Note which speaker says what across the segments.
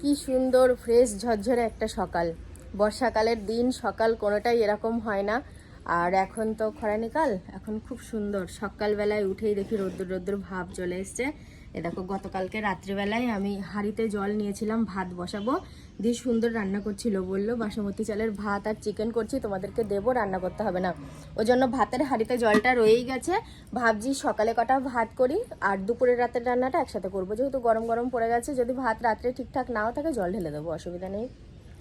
Speaker 1: কি সুন্দর ফ্রেশ ঝরঝরে একটা সকাল। বর্ষাকালের দিন, সকাল কোনোটাই এরকম হয় না। আর এখন তো খরানিকাল, এখন খুব সুন্দর। সকালবেলায় উঠেই দেখি রোদ্দুর রোদ্র ভাব চলে এসছে। এ দেখো, গতকালকে রাত্রিবেলায় আমি হাঁড়িতে জল নিয়েছিলাম, ভাত বসাবো। দিয়ে সুন্দর রান্না করছিল, বলল, বাসমতি চালের ভাত আর চিকেন করছি, তোমাদেরকে দেবো, রান্না করতে হবে না। ওই জন্য ভাতের হাঁড়িতে জলটা রয়েই গেছে। ভাবছি সকালে কটা ভাত করি, আর দুপুরের রাতের রান্নাটা একসাথে করব। যেহেতু গরম গরম পড়ে গেছে, যদি ভাত রাত্রে ঠিকঠাক নাও থাকে, জল ঢেলে দেবো, অসুবিধা নেই।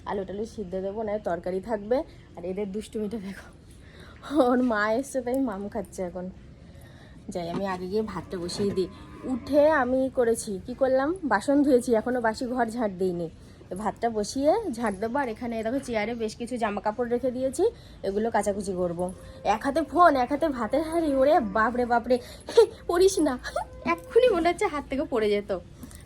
Speaker 1: আলু টালু সিদ্ধ দেবো নয় তরকারি থাকবে, আর এদের দুষ্টুমিটা দেখো। ওর মা এসছে, তাই মাম খাচ্ছে এখন। যাই, আমি আগে গিয়ে ভাতটা বসিয়ে দিই। উঠে আমি করেছি, কি করলাম? বাসন ধুয়েছি, এখনও বাসি ঘর ঝাড় দিইনি। ভাতটা বসিয়ে ঝাড় দেবো, আর এখানে দেখো চেয়ারে বেশ কিছু জামা কাপড় রেখে দিয়েছি, এগুলো কাচাকুচি করব। এক হাতে ফোন, এক হাতে ভাতের হাড়ি, ওরে বাপরে বাপরে। পড়িস না। এক্ষুনি মনে হচ্ছে হাত থেকে পড়ে যেত।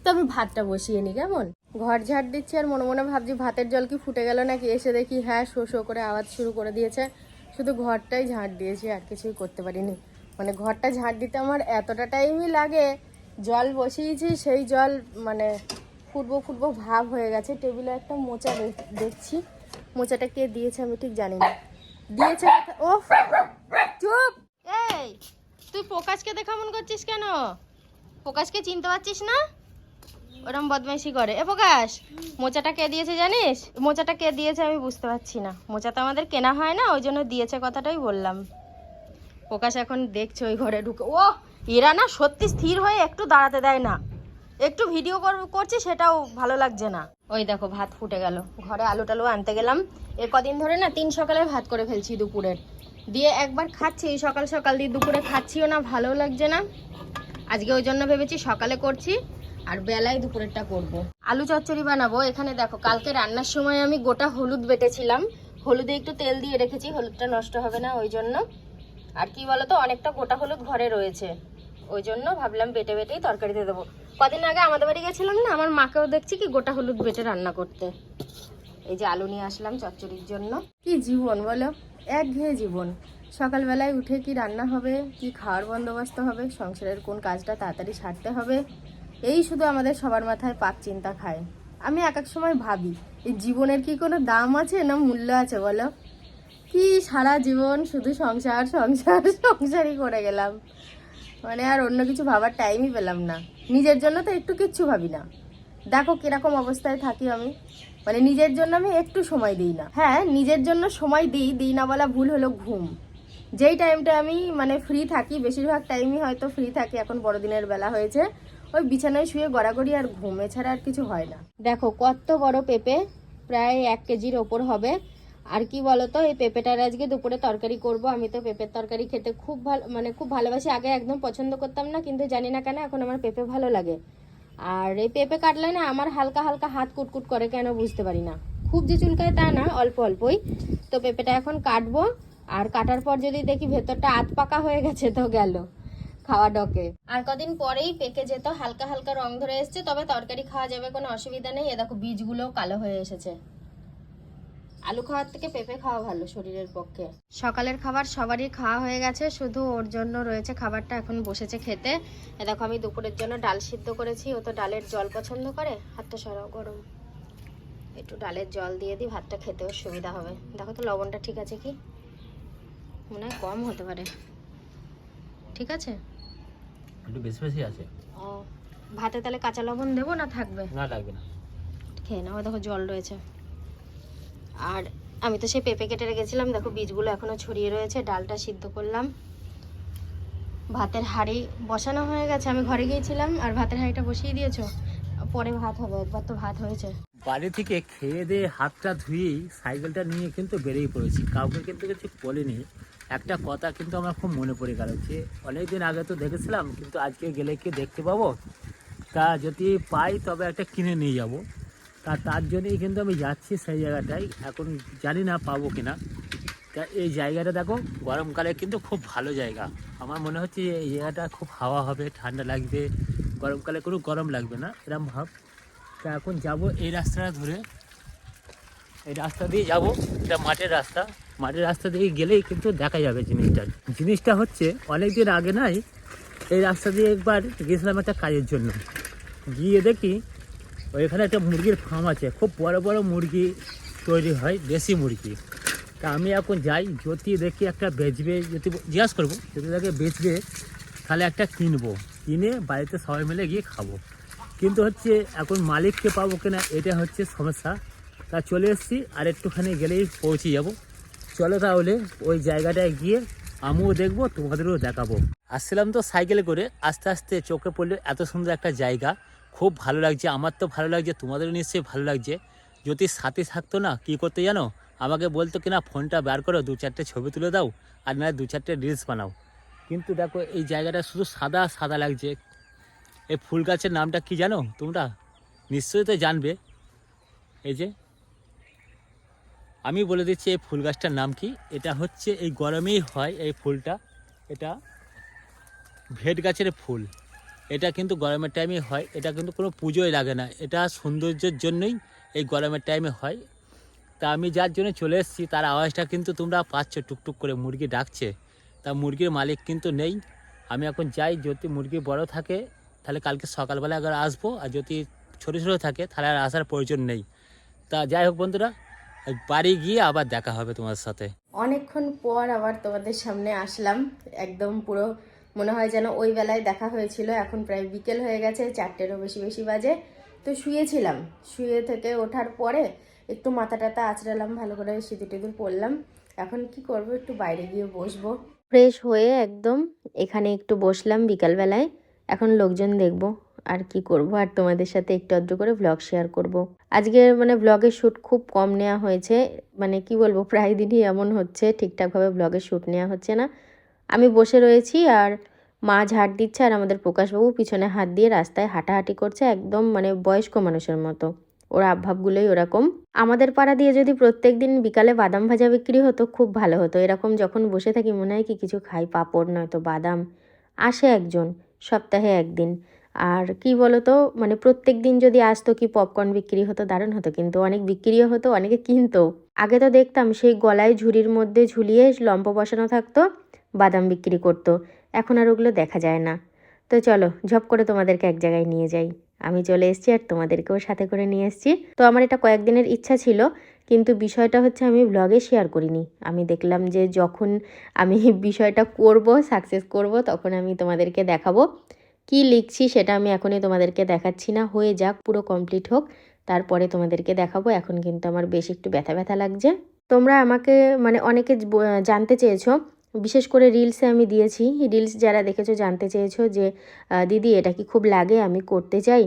Speaker 1: তো আমি ভাতটা বসিয়ে নিই, কেমন? ঘর ঝাড় দিচ্ছি, আর মনে মনে ভাবছি ভাতের জল কি ফুটে গেল নাকি? এসে দেখি হ্যাঁ শো শো করে আওয়াজ শুরু করে দিয়েছে। শুধু ঘরটাই ঝাড় দিয়েছি, আর কিছুই করতে পারিনি। মানে ঘরটা ঝাঁট দিতে আমার এতটা টাইমই লাগে। জল বসিয়েছি, সেই জল মানে ফুটবো ফুটবো ভাব হয়ে গেছে। টেবিলে একটা মোচা দেখ- দেখছি। মোচাটা কে দিয়েছে আমি ঠিক জানি না। দিয়েছে ও চুপ! এই, তুই প্রকাশকে দেখা মন করছিস কেন? প্রকাশকে চিনতে পারছিস না? ওরম বদমাইশি করে। এ প্রকাশ, মোচাটা কে দিয়েছে জানিস? মোচাটা কে দিয়েছে আমি বুঝতে পারছি না। মোচা তো আমাদের কেনা হয় না, ওই জন্য দিয়েছে কথাটাই বললাম। প্রকাশ এখন দেখছে ওই ঘরে ঢুকে। ও, এরা না সত্যি স্থির হয়ে একটু দাঁড়াতে দেয় না। একটু ভিডিও করছি, সেটাও ভালো লাগছে না। ওই দেখো, ভাত ফুটে গেল। ঘরে আলু টালু আনতে গেলাম। এ কদিন ধরে না তিন সকালে ভাত করে ফেলছি দুপুরের। দিয়ে একবার খাচ্ছি সকাল সকাল দিয়ে দুপুরে খাচ্ছিও না, ভালোও লাগছে না। আজকে ওই জন্য ভেবেছি সকালে করছি, আর বেলায় দুপুরেরটা করব। আলু চচ্চড়ি বানাবো। এখানে দেখো, কালকে রান্নার সময় আমি গোটা হলুদ বেটেছিলাম। হলুদে একটু তেল দিয়ে রেখেছি, হলুদটা নষ্ট হবে না ওই জন্য। আর কি বলতো, অনেকটা গোটা হলুদ ঘরে রয়েছে। ওই জন্য ভাবলাম বেটে বেটেই তরকারিতে দেবো। কদিন আগে আমাদের বাড়ি গেছিলাম না, আমার মাকেও দেখছি কি গোটা হলুদ বেটে রান্না করতে। এই যে আলু নিয়ে আসলাম চচ্চড়ির জন্য। কি জীবন বলো, একঘেয়ে জীবন। সকালবেলায় উঠে কি রান্না হবে, কি খাওয়ার বন্দোবস্ত হবে, সংসারের কোন কাজটা তাড়াতাড়ি সারতে হবে, এই শুধু আমাদের সবার মাথায় পাপ চিন্তা খায়। আমি এক এক সময় ভাবি, এই জীবনের কি কোনো দাম আছে না মূল্য আছে বলো? কি সারা জীবন শুধু সংসার সংসার, সংসারই করে গেলাম। মানে আর অন্য কিছু ভাবার টাইমই পেলাম না। নিজের জন্য তো একটু কিচ্ছু ভাবি না। দেখো কীরকম অবস্থায় থাকি আমি। মানে নিজের জন্য আমি একটু সময় দিই না। হ্যাঁ নিজের জন্য সময় দিই দিই না বলা ভুল হলো ঘুম। যেই টাইমটা আমি মানে ফ্রি থাকি, বেশিরভাগ টাইমই হয়তো ফ্রি থাকি, এখন বড়দিনের বেলা হয়েছে। ওই বিছানায় শুয়ে গড়াগড়ি আর ঘুম, এছাড়া আর কিছু হয় না। দেখো কত বড় পেঁপে, প্রায় এক কেজির ওপর হবে। আর কি বলতো, এই পেঁপেটার আজকে দুপুরে তরকারি করব। আমি তো পেঁপের তরকারি খেতে খুব ভালো মানে খুব ভালোবাসি। আগে একদম পছন্দ করতাম না, কিন্তু জানি না কেন এখন আমার পেঁপে ভালো লাগে। আর এই পেঁপে কাটলে না আমার হালকা হালকা হাত কুটকুট করে কেন বুঝতে পারি না। খুব যে চুলকায় তা না, অল্প অল্পই। তো পেঁপেটা এখন কাটবো। আর কাটার পর যদি দেখি ভেতরটা আত পাকা হয়ে গেছে, তো গেল খাওয়া ডকে। আর কদিন পরেই পেকে যেত, হালকা হালকা রং ধরে এসছে, তবে তরকারি খাওয়া যাবে, কোনো অসুবিধা নেই। এ দেখো, বীজগুলোও কালো হয়ে এসেছে। আলু খাওয়ার থেকে পেঁপে খাওয়া ভালো শরীরের পক্ষে। সকালের খাবার সবারই খাওয়া হয়ে গেছে শুধু ওর জন্য রয়েছে খাবারটা এখন বসেছে খেতে। দেখো আমি দুপুরের জন্য ডাল সিদ্ধ করেছি ও তো ডালের জল পছন্দ করে হাতটা সরাও গরম। একটু ডালের জল দিয়ে দিই ভাতটা খেতেও সুবিধা হবে। দেখো তো লবণটা ঠিক আছে কি? মনে হয় কম হতে পারে। ঠিক আছে?
Speaker 2: একটু বেশি বেশি আছে।
Speaker 1: ও ভাতে তাহলে কাঁচা লবণ দেবো না থাকবে?
Speaker 2: না লাগবে না।
Speaker 1: খেয়ে নাও দেখো জল রয়েছে। আর আমি তো সেই পেঁপে কেটে রেখেছিলাম। দেখো, বীজগুলো এখনও ছড়িয়ে রয়েছে। ডালটা সিদ্ধ করলাম। ভাতের হাঁড়ি বসানো হয়ে গেছে। আমি ঘরে গিয়েছিলাম আর ভাতের হাঁড়িটা বসিয়ে দিয়েছ। পরে ভাত হবে, একবার তো ভাত হয়েছে।
Speaker 2: বাড়ি থেকে খেয়ে দিয়ে হাতটা ধুয়েই সাইকেলটা নিয়ে কিন্তু বেরিয়ে পড়েছি। কাউকে কিন্তু কিছু বলিনি। একটা কথা কিন্তু আমার খুব মনে পড়ে গেল যে অনেক দিন আগে তো দেখেছিলাম, কিন্তু আজকে গেলে কি দেখতে পাবো? তা যদি পাই, তবে একটা কিনে নিয়ে যাব। তা তার জন্যই কিন্তু আমি যাচ্ছি সেই জায়গাটায়। এখন জানি না পাবো কিনা। তা এই জায়গাটা দেখো, গরমকালে কিন্তু খুব ভালো জায়গা। আমার মনে হচ্ছে এই জায়গাটা খুব হাওয়া হবে, ঠান্ডা লাগবে। গরমকালে কোনো গরম লাগবে না, এরম ভাব। তা এখন যাব এই রাস্তাটা ধরে। এই রাস্তা দিয়ে যাব, এটা মাঠের রাস্তা। মাঠের রাস্তা দিয়ে গেলেই কিন্তু দেখা যাবে জিনিসটা। জিনিসটা হচ্ছে অনেক দিন আগে নাই, এই রাস্তা দিয়ে একবার গেছিলাম একটা কাজের জন্য। গিয়ে দেখি ওইখানে একটা মুরগির ফার্ম আছে। খুব বড় বড় মুরগি তৈরি হয়, দেশি মুরগি। তা আমি এখন যাই, যদি দেখি একটা বেচবে, যদি জিজ্ঞাসা করব, যদি তাকে বেচবে, তাহলে একটা কিনবো। কিনে বাড়িতে সবাই মিলে গিয়ে খাব। কিন্তু হচ্ছে এখন মালিককে পাবো কিনা, এটা হচ্ছে সমস্যা। তা চলে এসেছি, আর একটুখানি গেলেই পৌঁছে যাব। চলো তাহলে ওই জায়গাটায় গিয়ে আমিও দেখব, তোমাদেরও দেখাবো। আসছিলাম তো সাইকেলে করে, আস্তে আস্তে চোখে পড়লে, এত সুন্দর একটা জায়গা। খুব ভালো লাগছে, আমার তো ভালো লাগছে, তোমাদেরও নিশ্চয়ই ভালো লাগছে। যদি সাথে থাকতো না, কি করতে জানো? আমাকে বলতো কিনা, ফোনটা বার করো, দু চারটে ছবি তুলে দাও, আর না দু চারটে রিলস বানাও। কিন্তু দেখো, এই জায়গাটা শুধু সাদা সাদা লাগছে। এই ফুল গাছের নামটা কি জানো তোমরা? নিশ্চয়ই তো জানবে। এই যে, আমি বলে দিচ্ছি এই ফুল গাছটার নাম কি? এটা হচ্ছে, এই গরমেই হয় এই ফুলটা। এটা ভেট গাছের ফুল। এটা কিন্তু গরমের টাইমে হয়, এটা কিন্তু কোনো পুজোই লাগে না। এটা সৌন্দর্যের জন্যই এই গরমের টাইমে হয়। তা আমি যার জন্য চলে এসেছি, তার আওয়াজটা কিন্তু তোমরা পাচ্ছ, টুকটুক করে মুরগি ডাকছে। তা মুরগির মালিক কিন্তু নেই। আমি এখন যাই, যদি মুরগি বড় থাকে, তাহলে কালকে সকালবেলা একবার আসব। আর যদি ছোটো ছোটো থাকে, তাহলে আর আসার প্রয়োজন নেই। তা যাই হোক বন্ধুরা, বাড়ি গিয়ে আবার দেখা হবে তোমার সাথে।
Speaker 1: অনেকক্ষণ পর আবার তোমাদের সামনে আসলাম। একদম পুরো মনে হয় যেন ওই বেলায় দেখা হয়েছিল। এখন প্রায় বিকেল হয়ে গেছে, চারটেরও বেশি বেশি বাজে। তো শুয়েছিলাম। শুয়ে থেকে ওঠার পরে একটু মাথা টাথা আঁচড়ালাম, ভালো করে সিঁদুর টিঁদুর পরলাম। এখন কি করব? একটু বাইরে গিয়ে বসবো। ফ্রেশ হয়ে একদম এখানে একটু বসলাম বিকালবেলায়। এখন লোকজন দেখব আর কি করব। আর তোমাদের সাথে একটু আধটু করে ব্লগ শেয়ার করব। আজকে মানে ব্লগের শ্যুট খুব কম নেওয়া হয়েছে। মানে কি বলব? প্রায় দিনই এমন হচ্ছে, ঠিকঠাকভাবে ব্লগের শ্যুট নেওয়া হচ্ছে না। আমি বসে রয়েছি আর মা ঝাড় দিচ্ছে আর আমাদের প্রকাশবাবু পিছনে হাত দিয়ে রাস্তায় হাঁটাহাঁটি করছে একদম মানে বয়স্ক মানুষের মতো। ওর আবভাবগুলোই ওরকম। আমাদের পাড়া দিয়ে যদি প্রত্যেক দিন বিকালে বাদাম ভাজা বিক্রি হতো, খুব ভালো হতো। এরকম যখন বসে থাকি মনে হয় কি কিছু খাই, পাঁপড় নয়তো বাদাম। আসে একজন, সপ্তাহে একদিন। আর কি বলতো মানে প্রত্যেক দিন যদি আসতো কি পপকর্ন বিক্রি হতো, দারুণ হতো। কিন্তু অনেক বিক্রিও হতো, অনেকে কিনতো। আগে তো দেখতাম সেই গলায় ঝুড়ির মধ্যে ঝুলিয়ে লম্প বসানো থাকতো। বাদাম বিক্রি করতো। এখন আর ওগুলো দেখা যায় না। তো চলো, ঝপ করে তোমাদেরকে এক জায়গায় নিয়ে যাই। আমি চলে এসেছি আর তোমাদেরকেও সাথে করে নিয়ে এসেছি। তো আমার এটা কয়েকদিনের ইচ্ছা ছিল, কিন্তু বিষয়টা হচ্ছে আমি ব্লগে শেয়ার করিনি। আমি দেখলাম যে যখন আমি বিষয়টা করব সাকসেস করব, তখন আমি তোমাদেরকে দেখাবো। কি লিখছি সেটা আমি এখনই তোমাদেরকে দেখাচ্ছি না। হয়ে যাক, পুরো কমপ্লিট হোক। তারপরে তোমাদেরকে দেখাবো। এখন কিন্তু আমার বেশ একটু ব্যথা ব্যথা লাগছে। তোমরা আমাকে মানে অনেকে জানতে চেয়েছো বিশেষ করে রিলসে আমি দিয়েছি। রিলস যারা দেখেছ, জানতে চেয়েছো যে দিদি, এটা কি খুব লাগে? আমি করতে চাই।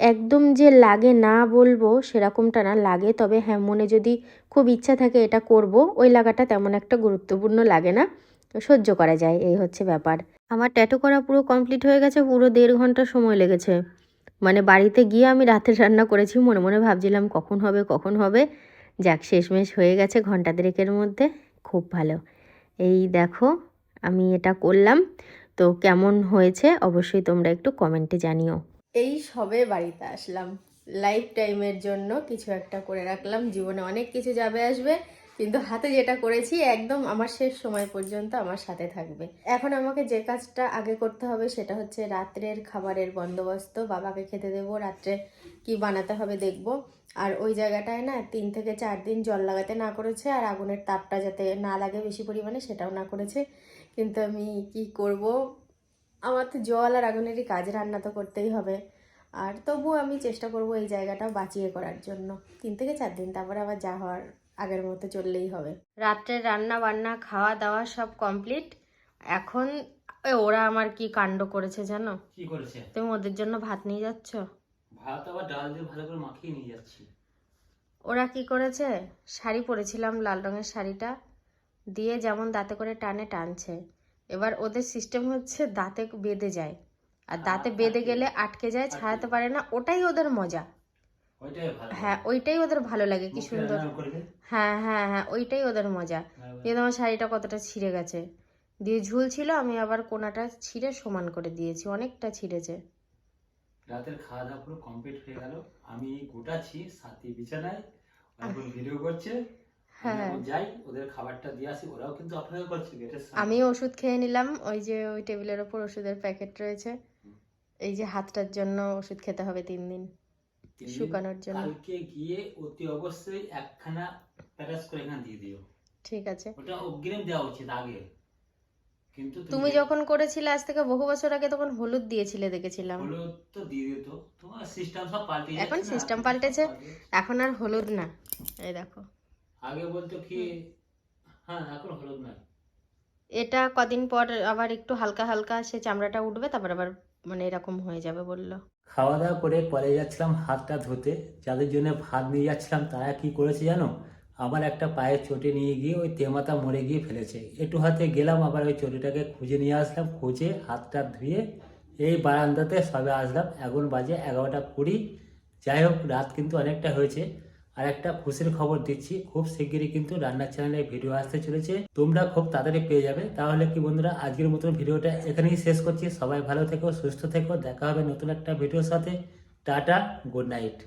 Speaker 1: একদম যে লাগে না বলব সেরকমটা না। লাগে তবে হ্যাঁ মনে যদি খুব ইচ্ছা থাকে এটা করব, ওই লাগাটা তেমন একটা গুরুত্বপূর্ণ লাগে না। সহ্য করা যায়, এই হচ্ছে ব্যাপার। আমার ট্যাটু করা পুরো কমপ্লিট হয়ে গেছে, পুরো দেড় ঘণ্টা সময় লেগেছে। মানে বাড়িতে গিয়ে আমি রাতের রান্না করেছি, মনে মনে ভাবছিলাম কখন হবে কখন হবে। যাক, শেষমেশ হয়ে গেছে ঘণ্টা দেড়েকের মধ্যে। খুব ভালো। এই দেখো, আমি এটা করলাম। তো কেমন হয়েছে অবশ্যই তোমরা একটু কমেন্টে জানিও। এই সবে বাড়িতে আসলাম। লাইফ টাইমের জন্য কিছু একটা করে রাখলাম। জীবনে অনেক কিছু যাবে আসবে। কিন্তু হাতে যেটা করেছি একদম আমার শেষ সময় পর্যন্ত আমার সাথে থাকবে। এখন আমাকে যে কাজটা আগে করতে হবে সেটা হচ্ছে রাত্রের খাবারের বন্দোবস্ত। বাবাকে খেতে দেবো, রাত্রে কি বানাতে হবে দেখব। আর ওই জায়গাটায় না তিন থেকে চার দিন জল লাগাতে না করেছে আর আগুনের তাপটা যাতে না লাগে বেশি পরিমাণে সেটাও না করেছে। কিন্তু আমি কি করব? আমার তো জল আর আগুনেরই কাজ, রান্না তো করতেই হবে। আর তবুও আমি চেষ্টা করব এই জায়গাটা বাঁচিয়ে করার জন্য। তিন থেকে চার দিন, তারপরে আবার যা হওয়ার আগের মতো চললেই হবে। রাত্রে রান্না বান্না খাওয়া দাওয়া সব কমপ্লিট এখন ওরা আমার কি কাণ্ড করেছে জানো?
Speaker 2: কি করেছে?
Speaker 1: তুমি ওদের জন্য ভাত নিয়ে যাচ্ছ?
Speaker 2: ভাত আবার ডাল দিয়ে ভালো করে মাখিয়ে নিয়ে যাচ্ছি।
Speaker 1: ওরা কি করেছে? শাড়ি পরেছিলাম লাল রঙের শাড়িটা দিয়ে যেমন দাঁতে করে টানে টানছে। এবার ওদের সিস্টেম হচ্ছে দাঁতে বেঁধে যায়। আর দাঁতে বেঁধে গেলে আটকে যায় ছাড়াতে পারে না ওটাই ওদের মজা। হ্যাঁ ওইটাই ওদের ভালো লাগে কি সুন্দর। হ্যাঁ হ্যাঁ হ্যাঁ ওইটাই ওদের মজা। দিয়ে তোমার শাড়িটা কতটা ছিঁড়ে গেছে। দিয়ে ঝুল ছিল আমি আবার কোনাটা ছিঁড়ে সমান করে দিয়েছি অনেকটা ছিঁড়েছে।
Speaker 2: রাতের খাওয়া দাওয়া পুরো কমপ্লিট হয়ে গেল। আমি গোটাচ্ছি সাথী বিছানায় এখন ভিডিও করছে। আমি
Speaker 1: হ্যাঁ।
Speaker 2: যাই ওদের খাবারটা দিয়ে আসি ওরাও কিন্তু অপেক্ষা করছে
Speaker 1: আমিও ওষুধ খেয়ে নিলাম ওই যে ওই টেবিলের ওপর ওষুধের প্যাকেট রয়েছে। এই যে হাতটার জন্য ওষুধ খেতে হবে তিন দিন। শুকানোর জন্য।
Speaker 2: কালকে গিয়ে অতি অবশ্যই একখানা প্যারাস করে এখানে দিয়ে দিও।
Speaker 1: ঠিক আছে।
Speaker 2: ওটা অগ্রিম দেওয়া উচিত আগে। কিন্তু
Speaker 1: তুমি যখন করেছিলে আজ থেকে বহু বছর আগে তখন হলুদ দিয়েছিলে দেখেছিলাম।
Speaker 2: হলুদ তো দিয়ে দিত তোমার সিস্টেম সব পাল্টে
Speaker 1: এখন
Speaker 2: যাচ্ছে না,
Speaker 1: system পাল্টেছে। এখন আর হলুদ না। এই দেখো।
Speaker 2: আগে বলতো কি হ্যাঁ এখন হলুদ নাই
Speaker 1: এটা কদিন পর আবার একটু হালকা হালকা সে চামড়াটা উঠবে তারপর আবার মানে এরকম হয়ে যাবে বলল।
Speaker 2: খাওয়া দাওয়া করে পরে যাচ্ছিলাম, হাতটা ধুতে। যাদের জন্য ভাত নিয়ে যাচ্ছিলাম, তারা কি করেছে জানো? আবার একটা পায়ের চটি নিয়ে গিয়ে ওই তেমাতা মরে গিয়ে ফেলেছে। একটু হাতে গেলাম, আবার ওই চটিটাকে খুঁজে নিয়ে আসলাম, খুঁজে হাতটা ধুয়ে এই বারান্দাতে সবে আসলাম। এখন বাজে এগারোটা কুড়ি। যাই হোক, রাত কিন্তু অনেকটা হয়েছে। আর একটা খুশির খবর দিচ্ছি, খুব শিগগিরই কিন্তু রান্নার চ্যানেলে ভিডিও আসতে চলেছে। তোমরা খুব তাড়াতাড়ি পেয়ে যাবে। তাহলে কি বন্ধুরা, আজকের মতন ভিডিওটা এখানেই শেষ করছি। সবাই ভালো থেকো, সুস্থ থেকো। দেখা হবে নতুন একটা ভিডিওর সাথে। Tata good night